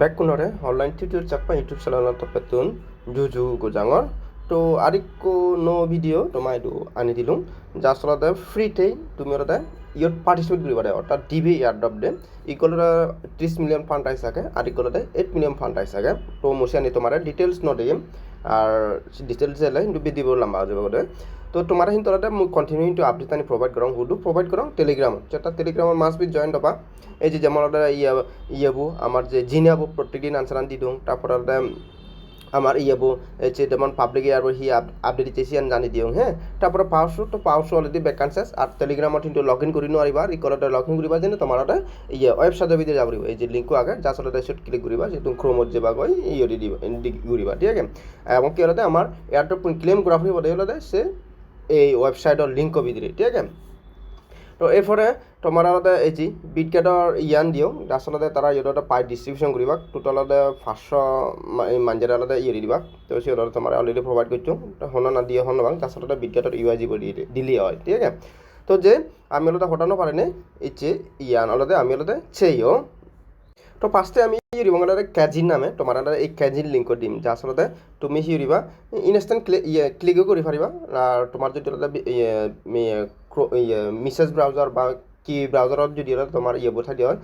ಬ್ಯಾಕ್ಗುನರೆ online tutor ಚಪ್ಪ YouTube channel ತಪ್ಪತ್ತೂನ್ ಜೂಜು ಗುಜಾಂಗರ್ তো আরেকো নো ভিডিও তোমায় দু আনি দিলুম যা আসলে ফ্রিতেই তুমি ওরা ইয়ত পার্টিসিপেট করি পারে অর্থাৎ ডিবি এয়ারড্রপ ডে ইকলরা ত্ৰিছ মিলিয়ন ফাণ্ড আহি চাগে আরেকলতে এইট মিলিয়ন ফাণ্ড আহি চাগে। তো মুছে আনি তোমাৰ ডিটেইলছ নদিম আর ডিটেইলস এলে কিন্তু ভিডিও লম্বা হয়ে যাবে তো তোমাৰ হিন তলতে মোক কণ্টিনিউ কিন্তু আপডেট আনি প্রোভাইড কৰোঁ হুডু প্রোভাইড কৰোঁ টেলিগ্রাম যেটা টেলিগ্ৰামত মাস বি জইন হবা। এই যে, যেমন ইয়া ইয়াবু আমার যে জিনিয়াবু প্রত্যেকদিন আনসার আন দি দিওঁ। তারপর আমার ইয়াবো এই যে যেমন পাবলিক ইয়ার হি আপডেট দিতেছি আন জানি দিওঁ হে তারপরে পাওছো তো পাওছো অলরেডি ভেকান্সেস আর টেলিগ্রামত কিন্তু লগ ইন কৰি নোৱাৰিবা ৰিকলতে লগ ইন কৰিবা যেনে তোমাৰ এটা ইয়ে ৱেবছাইটৰ ভিতৰত যাব এই যে লিংকটো আগে যাৰ আচলতে সেট ক্লিক কৰিবা যেটো ক্ৰোমত যাবা গৈ ইয়ে দি দিবা দি কৰিবা ঠিক আছে? এবং কি হলতে আমার এয়ারটো ক্লেম করা ফুৰিব দে হলতে সে এই ৱেবছাইটৰ লিংকৰ ভিতরে, ঠিক আছে? তো এরপরে তোমার আলাদা এই যে বিটকেটর ইয়ান দিও আচলতে তারা ইহঁতে পাই ডিষ্ট্ৰিবিউশ্যন কৰিবা টোটালতে পাঁচশো আলাদা ইয়ে দিবা। তো সিহঁতে তোমার অলরেডি প্রোভাইড করছ হন না, দিয়ে হন বাং আচলতে বিটকেটর ইউআই দিব দিলি হয়, ঠিক আছে? তো যে, আমি আলাদা হটানো পারেনি যে ইয়ান আলাদা আমি আলাদা চেয়েও তো ফার্স্টে আমি ইউরিবা ক্যাজিন নামে তোমার এই ক্যাজিন লিংক দিম। যা আচলতে তুমি ইনষ্টেণ্ট ক্লিক ইয়ে ক্লিকো কৰি পাৰিবা। আৰু তোমাৰ যদি মেছেজ ব্রাউজার বা কি ব্রাউজারত যদি হলে তোমার ইয়ে বোঝা দিয়ে হয়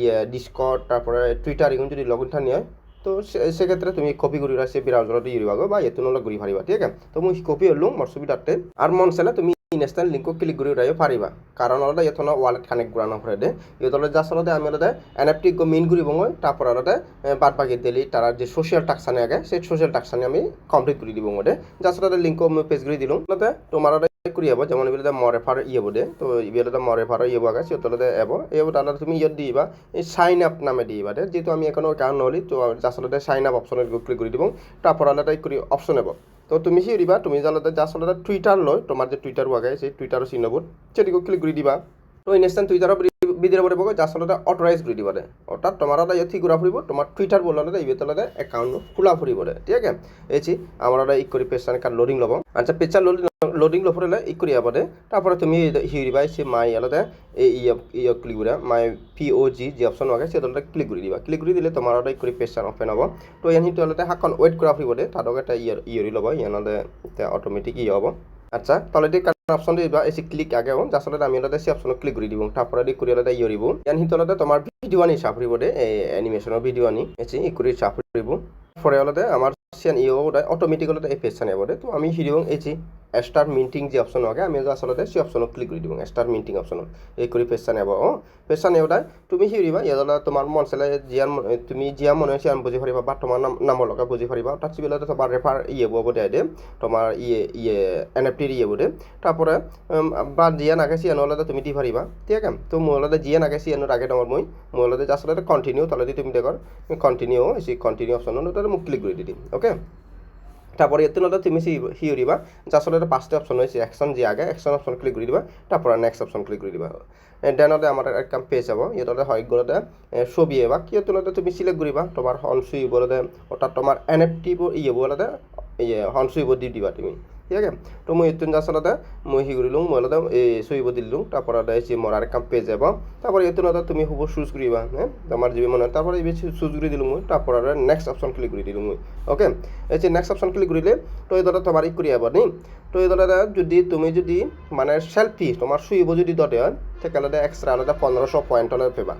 ইয়ে ডিসকট তারপরে টুইটার এগুলো যদি লগ ইন থানি হয়, তো সেক্ষেত্রে তুমি কপি করি সে ব্রাউজারত ইউরিবা বা এতো নলে ঘুরি পারিবা ঠিক আছে? তো মুই কপি হলো মোর সুবিধাতে আর মন চাইলে তুমি ইনষ্টেণ্ট লিংকো ক্লিক কৰি উঠাইও পাৰিবা। কাৰণ অলতে ইয়াত ৱালেট কানেক্ট কৰা নকৰে দে। ইয়াত অলতে জাষ্ট অলতে আমি অলতে এন এফ টি মেইন কৰিব মই তাৰ পৰা অলতে বাদ বাকী দিলি তাৰ যে ছ'চিয়েল টাক্সানে আগে, সেই ছ'চিয়েল টাক্সানে আমি কমপ্লিট কৰি দিব মই দে। জাষ্ট অলতে লিংকো পেজ কৰি দিলোঁ। অলতে তোমাৰ কৰি যাব যেমন এবিলতে মরেফার ইয়ে বোধে তো ইবিলতে মরেফার ইয়ে আগে সিহঁতলতে এব এব তাহলে তুমি ইয়ত দিবা, এই সাইন আপ নামে দিবা দে, যেহেতু আমি এখন অ্যাকাউন্ট নহলি, তো আচলতে সাইন আপ অপশনত ক্লিক করে দিব, তারপর আলাদা কৰি অপশন এব। তো তুমি সি দিবা, তুমি জালতে আচলতে টুইটার লয়, তোমার যে টুইটার আগে, সেই টুইটার চিহ্নবোধ সেটিকে ক্লিক করে দিবা। তো ইনস্ট্যান্ট ইনষ্টেণ্ট টুইটাৰৰ বিদিৰে পৰিব যাৰ আচলতে অথৰাইজ কৰি দিব দে। অৰ্থাৎ তোমাৰ এটা ইয়াত ঘূৰা ফুৰিব, তোমাৰ টুইটাৰ বলতে ইবেতলতে একাউণ্ট খোলা ফুৰিব দে। ঠিক আছে? এই আমার এটা ই করে পেছান কার লোডিং লব। আচ্ছা পেছান লোডিং লোডিং লফরে ই করে যাব দে। তারপরে তুমি হিউরিবা সে মাই আলাদা এই ইয়ে ক্লিক করে মাই পি ও জি যে অপশন আগে সে দলটা ক্লিক করে দিবা। ক্লিক করে দিলে তোমার এটা ই করে পেছান ওপেন হব। তো ইয়ান হিটো আলাদা হাকন ওয়েট করা ফুরিব দে। তারক একটা ইয়ে ইয়েরি লব। ইয়ানতে অটোমেটিক ইয়ে হব। আচ্ছা তাহলে অপশন দিবা এসে ক্লিক আগে হন যার আমি আলাদা সেই অপশন ক্লিক করে দিব তারপরে দি করে আলাদা ইয়ে দিব ইয়ান হিটো আলাদা তোমার ভিডিও আনি সাফরিব দে এই এনিমেশনের ভিডিও আনি। এসে ই করে সাফরিব পরে আলাদা আমার সিয়ান ইয়ে অটোমেটিক হলে এই পেজ আনিব দে তো আমি হিডিও যে স্টার মিন্টিং যে অপশন আগে আমি আচলতে সেই অপশনত ক্লিক কৰি দিওঁ স্টার মিন্টিং অপশনত এই কৰি পেজ আনিব অঁ। আনিব দাই তুমি হিৰিবা ইয়াত তোমাৰ মন চালে জিয়ান তুমি জিয়া মনে চিয়ান বুজি পাৰিবা বা তোমাৰ নাম নামৰ লগা বুজি পাৰিবা। তাত চিবিলতে তোমাৰ রেফার ইয়ে বব দেয় দে তোমার ইয়ে ইয়ে এনএফটির ইয়ে বলে তারপরে উম, বা জিয়া নাগে সিয়ান হলে তুমি দি পারিবা ঠিক আছে? তো মোৰ হলে জিয়া নাগে সিয়ানোর আগে তোমার মই। মোৰ হলে আসলে কন্টিনিউ তাহলে দি তুমি দেখৰ কন্টিনিউ সেই কন্টিনিউ অপশন তাহলে মোক ক্লিক কৰি দি দিম। ওকে তারপরে এতে নদা তুমি সি উড়িবা যে আসলে পাঁচটা অপশন হয়েছে অ্যাকশন যে আগে অ্যাকশন অপশন ক্লিক করে দিবা, তারপরে নেক্সট অপশন ক্লিক করে দিবা। দেনতে আমার একটা পেজ যাব ইহঁততে হয় গ'লতে ছবি এবা কি তুলতে তুমি সিলেক্ট কৰিবা, তোমাৰ হন বলতে অৰ্থাৎ তোমাৰ এন এফ টি ইয়ে বলতে ইয়ে হনচুই দি দিবা তুমি। ঠিক আছে? তো মই এইটো আচলতে মই সি কৰিলোঁ, মই অলতে এই চুইব দিলোঁ। তাৰপৰা এসে মোৰ আর কাম পেজ যাব তারপরে এতে নদা তুমি হুব চুজ করিবা হ্যাঁ তোমার যে মনে তারপরে এই চুজ করে দিলোঁ মই। আর নেক্সট অপশন ক্লিক করে দিলোঁ মই ওকে এই যে নেক্সট অপশন ক্লিক কৰিলে, তো এই দলে তোমার ই কৰি আব নি তো এই দলে যদি তুমি যদি মানে সেলফি তোমার শুইব যদি দতে হয় সেখানে এক্সট্রা আলাদা পনেরোশো পয়েন্ট হলে পেবা।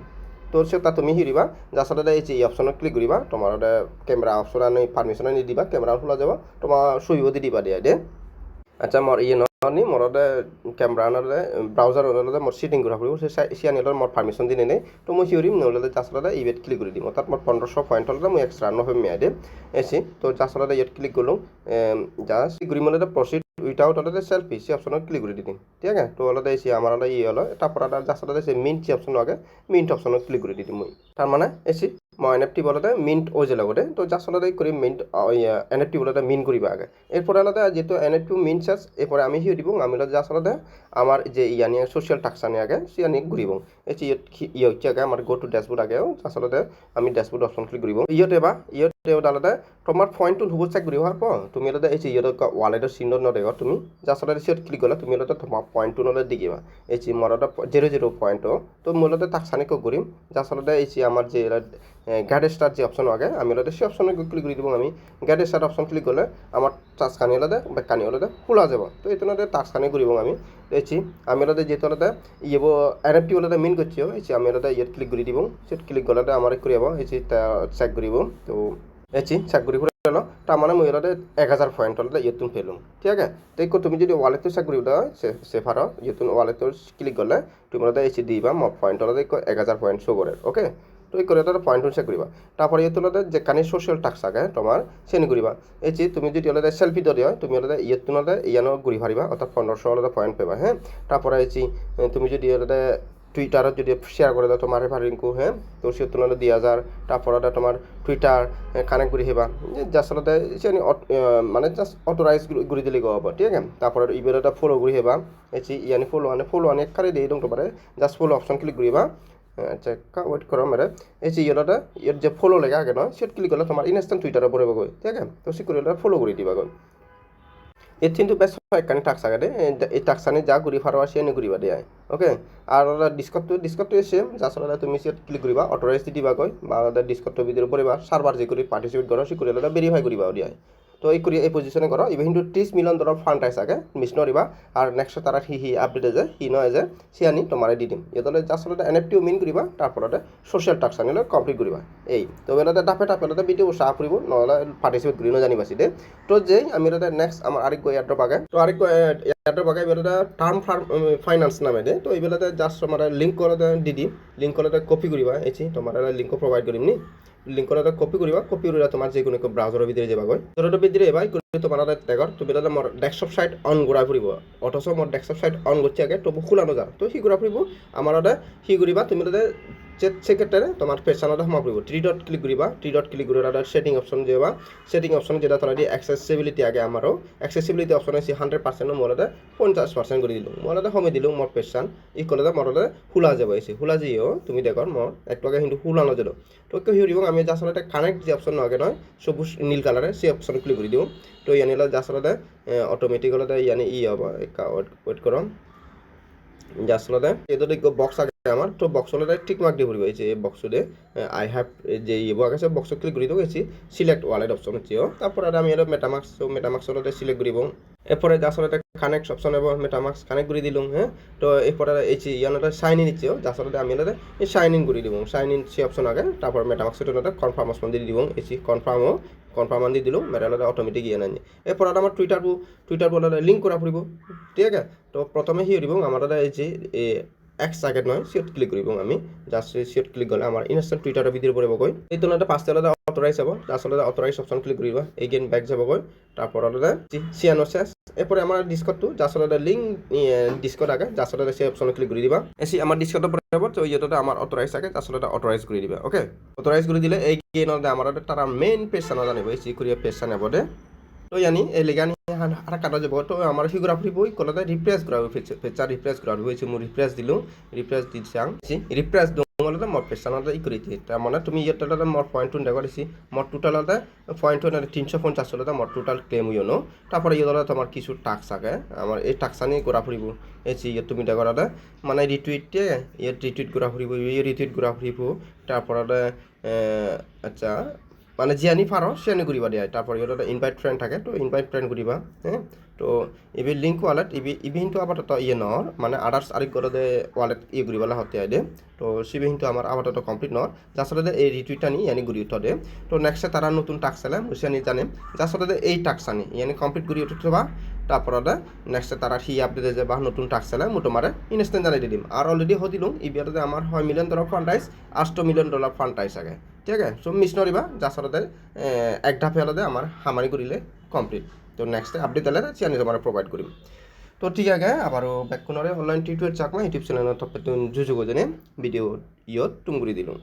তো সেটা তুমি হিরিবা যার সাথে এই যে এই অপশনে ক্লিক করিবা তোমার ক্যামেরা অপশন আনি পারমিশন আনি দিবা ক্যামেরা খোলা যাব তোমার শুইব দি দিবা দিয়া দে আচ্ছা মোৰ ইয়ে নহনি মোৰ কেমেৰা নহ'লে ব্ৰাউজাৰ নহ'লে মোৰ চিটিং কৰা ফুৰিব চিয়ানি হ'লে মোৰ পাৰ্মিশ্যন দি নেনে। তো মই চিঞৰিম নহ'লে আচলতে ইবেট ক্লিক কৰি দিম। তাত মোৰ পোন্ধৰশ পইণ্ট হ'লে মই এক্সট্ৰা নহয় মিয়াই দিম। এচি তো আচলতে ইয়াত ক্লিক কৰিলোঁ জাষ্ট ঘূৰি মানে প্ৰচিড উইথাউট হলে সেলফি সে অপশনত ক্লিক করে দিন ঠিক আছে? তো হলে। এসে আমার হলে ইয়ে হলো তারপর জাস্ট হলে সে মিন্ট যে অপশন আগে মিন্ট অপশনত ক্লিক করে দিম মই। তার মানে এসি মই এন এফ টি বলতে মিন্ট ওজে লগতে তো জাস্ট হলে করি মিন্ট এন এফ টি বলতে মিন করিবা আগে। এরপরে আলাদা, যেহেতু এন এফ টি মিন শেষ এরপরে আমি হিউ দিব, আমি জাস্ট আলাদা আমার যে ইয়ানি সোশ্যাল টাক্সানি আগে সিয়ানি ঘুরিব। এসে ইয়ে ইয়ে আগে আমার গো টু ড্যাশবোর্ড আগে আসলে আমি ড্যাশবোর্ড অপশন ক্লিক করিব ইয়তে বা ইয়ত আলাদা তোমার পয়েন্টটো হুব চেক কৰি হোৱাৰ পৰা তুমি আলাদা এই ইহঁতক ৱালেটৰ চিনত নদেগ তুমি আলাদা সিহঁত ক্লিক কৰিলা, তুমি আলাদা তোমাৰ পয়েন্টটো নলে দিগিবা এই মোৰ আলাদা জিৰ' জিৰ' পয়েন্টটো তো আলাদা তাক চানি কক কৰিম। আলাদা এই চি আমার যে গাইড স্টার্ট যে অপশন আগে, আমি আলাদা সেই অপশনে ক্লিক করে দিব আমি। গাইড স্টার্ট অপশন ক্লিক করলে আমার টাচ কানি আলাদা বা কানি আলাদা খোলা যাব। তো এই আলাদা টাচ কানি করিব আমি। এসি আমি আলাদা যেহেতু আলাদা ইয়েব এনএফটি আলাদা মেন করছি এসি আমি আলাদা ইয়েত ক্লিক করে দিব সেট ক্লিক করলে আমার করিব এসি চেক করিব তো এসি চেক করি গেল তার মানে মই আলাদা এক হাজার পয়েন্ট আলাদা ইয়েতুন পেলুম, ঠিক আছে? তো একো তুমি যদি ওয়ালেটটো চেক করি দাও সেফার ইয়েতুন ওয়ালেটটো ক্লিক করলে তুমি আলাদা এসি দিবা মোর পয়েন্ট আলাদা এক হাজার পয়েন্ট শো করে ওকে তো এই করে তাহলে পয়েন্ট চেক করিবা তারপরে ইয়ে তোলাতে যে কানি সোশ্যাল টাক্স আগে তোমার সেনি করিবা এই যে তুমি যদি আলাদা সেলফি ধরে হয় তুমি আলাদা ইয়ে তোলাতে ইয়ানো ঘুরি হারিবা অর্থাৎ পনেরোশো আলাদা পয়েন্ট পাবা হ্যাঁ তারপরে এই তুমি যদি আলাদা টুইটারত যদি শেয়ার করে দাও তোমার রেফারিংকু হ্যাঁ তো সে তুলনায় দুই হাজার তারপরে তোমার টুইটার কানেক্ট করে হেবা আলাদা সে মানে জাস্ট অথরাইজ করে দিলে গো ঠিক আছে? তারপরে ইবের একটা ফলো করে হেবা এই ইয়ানি ফলো আনে ফলো আনে কারে দিয়ে দং তোমার জাস্ট ফলো অপশন ক্লিক করিবা আচ্ছা ওয়েট করো মেরে এই যে ইয়েটা ইয়ের যে ফলো লেগে আগে নয় সেট ক্লিক করলে তোমার ইনস্ট্যান্ট টুইটারে পড়বে গই ঠিক আছে? তো সে করে ফলো করে দিবা গই কিন্তু বেশ একখানি টাক্স আগে এই টাক্সানি যা ঘুরি ফারোয়া সে এনে ঘুরিবা দেয় ওকে আর ডিসকটটো ডিসকটটো সেম যা আলাদা তুমি সেট ক্লিক কৰিবা অটোরাইজ দিবা কৈ বা ডিসকটটো ভিতৰত পৰিবা সাৰ্ভাৰ যে কৰি পার্টিসিপেট কৰা সে কৰি আলাদা ভেৰিফাই কৰিবা দিয়া তো এই কৰি এই পজিশনে করো ইভে কিন্তু ত্রিশ মিলিয়ন ডলার ফান্ড আছে আগে মিস নরিবা আর নেক্সট তারা হি হি আপডেট যে হি নয় যে, সি আনি তোমারে দি দিম। ইয়ে জাস্ট আলাদা এন এফ টিও মিন করিবা তারপরে সোশ্যাল টাস্ক আনিলে কমপ্লিট করিবা এই, তো বেলাতে ডাপে ডাপে বেলাতে ভিডিও সাহ ফুরিব নহলে পার্টিসিপেট করি জানিবাছি দে তো যেই আমি বেলাতে নেক্সট আমার আরেক এয়ারড্রপ আগে তো আরেক এয়ারড্রপ আগে বেলাতে টার্ম ফার্ম ফাইনান্স নামে দে তো এই বেলাতে জাস্ট আমার লিঙ্ক করে দি দিম। লিঙ্ক করে কপি করিবা এসি তোমার লিঙ্ক প্রোভাইড করিম নি? লিঙ্কৰ এটা কপি কৰিবা। কপি কৰিলে তোমাৰ যিকোনো ব্ৰাউজাৰৰ ভিতৰত যাবাগৈ। ভিতৰত এবাৰ কৰি তোমাৰ এটা টেগৰ, তুমি এটা মোৰ ডেস্কটপ সাইট অন ঘূৰাই ফুৰিব। অথচ মোৰ ডেস্কটপ সাইট অন করছি আগে তবু খোলানো যা তো সি ঘূৰা ফুৰিব। আমার এটা সি কৰিবা তুমি তাতে চেট সেক্ষেত্রে তোমার পেছানোটা সময় পড়ব থ্রি ডট ক্লিক করিবা থ্রি ডট ক্লিক করে একটা সেটিং অপশন যাবা সেটিং অপশন যেটা তোমার দিয়ে অ্যাক্সেসিবিলিটি আগে আমারও অ্যাক্সেসিবিলিটি অপশন আছে হান্ড্রেড পার্সেন্ট মোলাতে পঞ্চাশ পার্সেন্ট করে দিল। মোলাতে সময় দিল মোর পেছান ই কলে মোরতে খোলা যাব এসে খোলা যাইও তুমি দেখো মোর একটু আগে কিন্তু খোলানো যাব তো কি হইব আমি যা আসলে কানেক্ট যে অপশন আগে নয় সবুজ নীল কালারে সেই অপশন ক্লিক করে দিও। তো ইয়ানিলা যা আসলে অটোমেটিক হলে ইয়ানি ই হব করো যা আসলে এদের বক্স আগে আমার, তো বক্সলে টিক মার্ক দিয়ে পড়বে, এই বক্সে আই হ্যাভ যে বক্স আছে বক্স ক্লিক করে দেবো সিলেক্ট ওয়ালেট অপশন হচ্ছে তারপরে আমি এটা মেটামাক্স মেটামাক্স হলে সিলেক্ট করিব এরপরে আসলে কানেক্ট অপশন এবং মেটামাক্স কানেক্ট করে দিলাম হ্যাঁ। তো এরপরে এই ইয়ানোটা সাইন ইন ইচ্ছে আসলে আমি এই সাইন ইন করে দিব। সাইন ইন সে অপশন আগে, তারপর মেটামাক্স এটা কনফার্ম অপশন দিয়ে দিব, এই কনফার্মও কনফার্ম আনি দিলোঁ মেটালত অট'মেটিক ইয়ে নানি। এই আমার আমাৰ টুইটার বলে লিঙ্ক করা ফুৰিব। ঠিক আছে? তো প্ৰথমে সি দিব আমার এই যে এক্স সেকেন্ড নহয় সিট ক্লিক কৰিব আমি। জাষ্ট সিট ক্লিক গ'লে আমাৰ ইনষ্টেণ্ট টুইটাৰৰ ভিডিঅ' পৰিবগৈ এইটো তুলনাতে পাঁচটা অথরাইজ হব আচলতে অথরাইজ অপশন ক্লিক করিব এগেইন ব্যাক যাবগৈ আলাদা সিয়ানো শেষ এরপরে আমার ডিসকটটো আচলতে লিঙ্ক ডিসকট আগে আচলতে সেই অপশন ক্লিক করে দিবা এসি আমার ডিসকটৰ পৰা যাব তো ইহঁততে আমার অথরাইজ থাকে আচলতে অথরাইজ করে দিবা ওকে অথরাইজ করে দিলে এই গেইনতে আমার তারা মেইন পেজ জানিব এই চি কৰি পেজ জানিব দে তো ইয়ানি এই লেগানি আর কাটা যাব তো আমার ফিগুরাফি বই কলতে রিপ্রেস করা ফেচার রিপ্রেস করা হয়েছে মু রিপ্রেস দিলু রিপ্রেস দিছাং রিপ্রেস দঙলতে মর পেছানতে ই করি তার মানে তুমি ইয়েটাতে মর পয়েন্ট দেখা দিছি। মর টোটালতে পয়েন্ট তিনশো পঞ্চাশ হলতে মর টোটাল ক্লেম নো। তারপরে ইয়ে তোমার কিছু টাক্স থাকে আমার এই টাক্সানি ঘোরা ফুরিব এই ইয়ে তুমি দেখাতে মানে রিটুইটে ইয়ে রিটুইট ঘোরা ফুরিব ইয়ে রিটুইট ঘোরা ফুরিব তারপরে আচ্ছা মানে যে জিয়ানি ফারো সিয়ানি করিবা দিয়া। তারপর এটা ইনভাইট ফ্রেন্ড থাকে। তো ইনভাইট ফ্রেন্ড করিবা হ্যাঁ তো ইবি লিঙ্ক ওয়ালেট ইবি ইবি আপাতত ইয়ে নর মানে আদার্স আরেক করে ওয়ালেট ইয়ে করিবালা হতে আইদে। তো সিবি কিন্তু আমার আপাতত কমপ্লিট নর যার সাথে এই রিটুইটটা নি ইয়ানি গুড়ি উঠে দে তো নেক্সটে তারা নতুন টাক্স এলে মুসিয়ানি জানে? যার সাথে এই টাক্স আনি, ইয়ানি কমপ্লিট করি উঠে বা তারপরে নেক্সটে তারা সি আপডেট যে বা নতুন টাক্স এলে মই তোমারে ইনষ্টেণ্ট জানাই দিম। আর অলরেডি হৈ দিলোঁ ইবিয়াতে আমার হয় মিলিয়ন ডলার ফান্ড আইস আষ্ট মিলিয়ন ডলার ফান্ড আইস আগে। ঠিক আছে? সো মিছ নৰিবা যাচলতে এক ধাপে হ'লে আমাৰ সামাৰি কৰিলে কমপ্লিট তো নেক্সট আপডেট হ'লে চিয়ানি তোমার প্রোভাইড কৰিম তো ঠিক আছে আবারও back online tutorial Chakma YouTube channel তপে জুজুগো জেনে ভিডিও ইয়ত তুম দিলোঁ